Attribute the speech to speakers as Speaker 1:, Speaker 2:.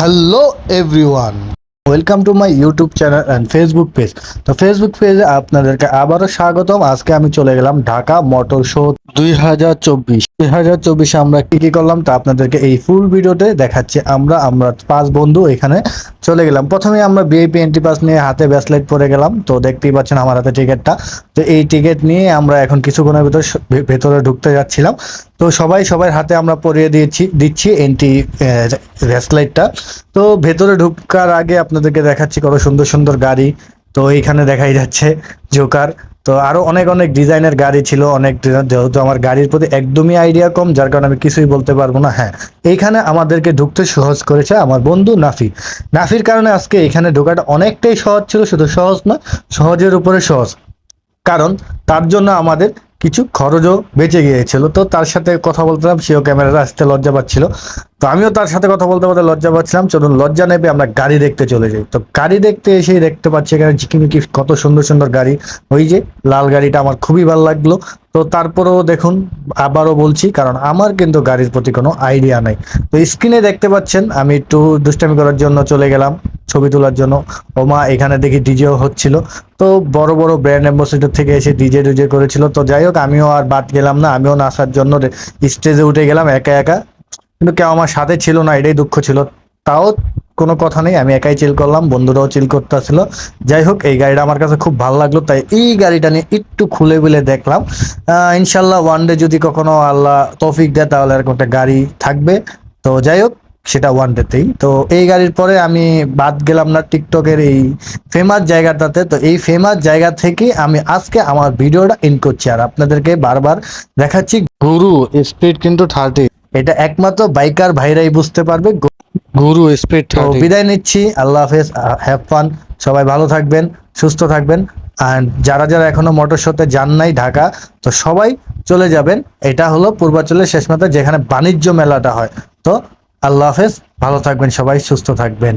Speaker 1: Hello everyone welcome to my YouTube channel and Facebook page তো Facebook পেজে আপনাদেরকে আবারও স্বাগতম। আজকে আমি চলে গেলাম ঢাকা মোটর শো দুই হাজার চব্বিশ। দুই হাজার চব্বিশে আমরা কি কি করলাম তা আপনাদেরকে এই ফুল ভিডিওতে দেখাচ্ছি। আমরা আমরা পাঁচ বন্ধু এখানে চলে গেলাম। প্রথমে আমরা বিআইপি এন্ট্রি পাস নিয়ে হাতে ব্যাসলাইট পরে গেলাম। তো দেখতেই পাচ্ছেন আমার হাতে টিকিটটা তো এই টিকিট নিয়ে আমরা এখন কিছুক্ষণের ভিতর ভেতরে ঢুকতে যাচ্ছিলাম। তো সবাই, সবার হাতে আমরা পরিয়ে দিয়েছি, দিচ্ছি এন্ট্রি ব্যাসলাইটটা তো ভেতরে ঢুকার আগে আপনাদেরকে দেখাচ্ছি কত সুন্দর সুন্দর গাড়ি। তো এইখানে দেখাই যাচ্ছে জোকার তো আরও অনেক অনেক ডিজাইনের গাড়ি ছিল, অনেক যেহেতু আমার গাড়ির প্রতি একদমই আইডিয়া কম, যার কারণে আমি কিছুই বলতে পারব না। হ্যাঁ এইখানে আমাদেরকে ঢুকতে সহজ করেছে আমার বন্ধু নাফি। নাফির কারণে আজকে এখানে ঢোকাটা অনেকটাই সহজ ছিল, শুধু সহজ না সহজের উপরে সহজ। কারণ তার জন্য আমাদের কিছু খরচও বেঁচে গিয়েছিল। তো তার সাথে কথা বলতাম সেও ক্যামেরাটা আসতে লজ্জা পাচ্ছিল। তো আমিও তার সাথে কথা বলতে বলতে লজ্জা পাচ্ছিলাম। চলুন, লজ্জা নেবে আমরা গাড়ি দেখতে চলে যাই। তো গাড়ি দেখতে এসেই দেখতে পাচ্ছি এখানে ঝিকিমিকি কত সুন্দর সুন্দর গাড়ি। ওই যে লাল গাড়িটা আমার খুবই ভালো লাগল। তো তারপরেও দেখুন, আবারও বলছি, কারণ আমার কিন্তু গাড়ির প্রতি কোনো আইডিয়া নাই। তো স্ক্রিনে দেখতে পাচ্ছেন, আমি একটু দুষ্টামি করার জন্য চলে গেলাম। ছবি তোলার জন্য। ওমা, এখানে দেখি ডিজেও হচ্ছিল। তো বড় বড় ব্র্যান্ড অ্যাম্বাসেডর থেকে এসে ডিজে ডিজে করেছিল। তো যাই হোক, আমিও আর বাদ গেলাম না। আমিও নাচার জন্য স্টেজে উঠে গেলাম একা একা। কিন্তু কেউ আমার সাথে ছিল না, এটাই দুঃখ ছিল। তাও কোনো কথা নেই, আমি একাই চিল করলাম, বন্ধুরাও চিল করতে আসছিল। যাই হোক, এই গাড়িটা আমার কাছে খুব ভালো লাগল, তাই এই গাড়িটা নিয়ে একটু খুলে বুলে দেখলাম। ইনশাল্লাহ ওয়ান ডে যদি কখনো আল্লাহ তৌফিক দেয়, তাহলে এরকম একটা গাড়ি থাকবে। তো যাই হোক সেটা ওয়ান ডেতেই তো এই গাড়ির পরে আমি বাদ গেলাম না টিকটকের এই ফেমাস জায়গাটাতে। তো এই ফেমাস জায়গা থেকে আমি আজকে আমার ভিডিওটা ইন করছি। আর আপনাদেরকে বারবার দেখাচ্ছি গুরু স্পিড কিন্তু থার্টি এটা একমাত্র বাইকার ভাইরাই বুঝতে পারবে। গুরু স্পিড তো বিদায় নিচ্ছি। আল্লাহ হাফেজ হ্যাভ ফান সবাই ভালো থাকবেন সুস্থ থাকবেন। আর যারা যারা এখনও মোটর শোতে যান নাই ঢাকা তো সবাই চলে যাবেন। এটা হলো পূর্বাঞ্চলের শেষ মাথা যেখানে বাণিজ্য মেলাটা হয়। তো আল্লাহ হাফেজ ভালো থাকবেন সবাই সুস্থ থাকবেন।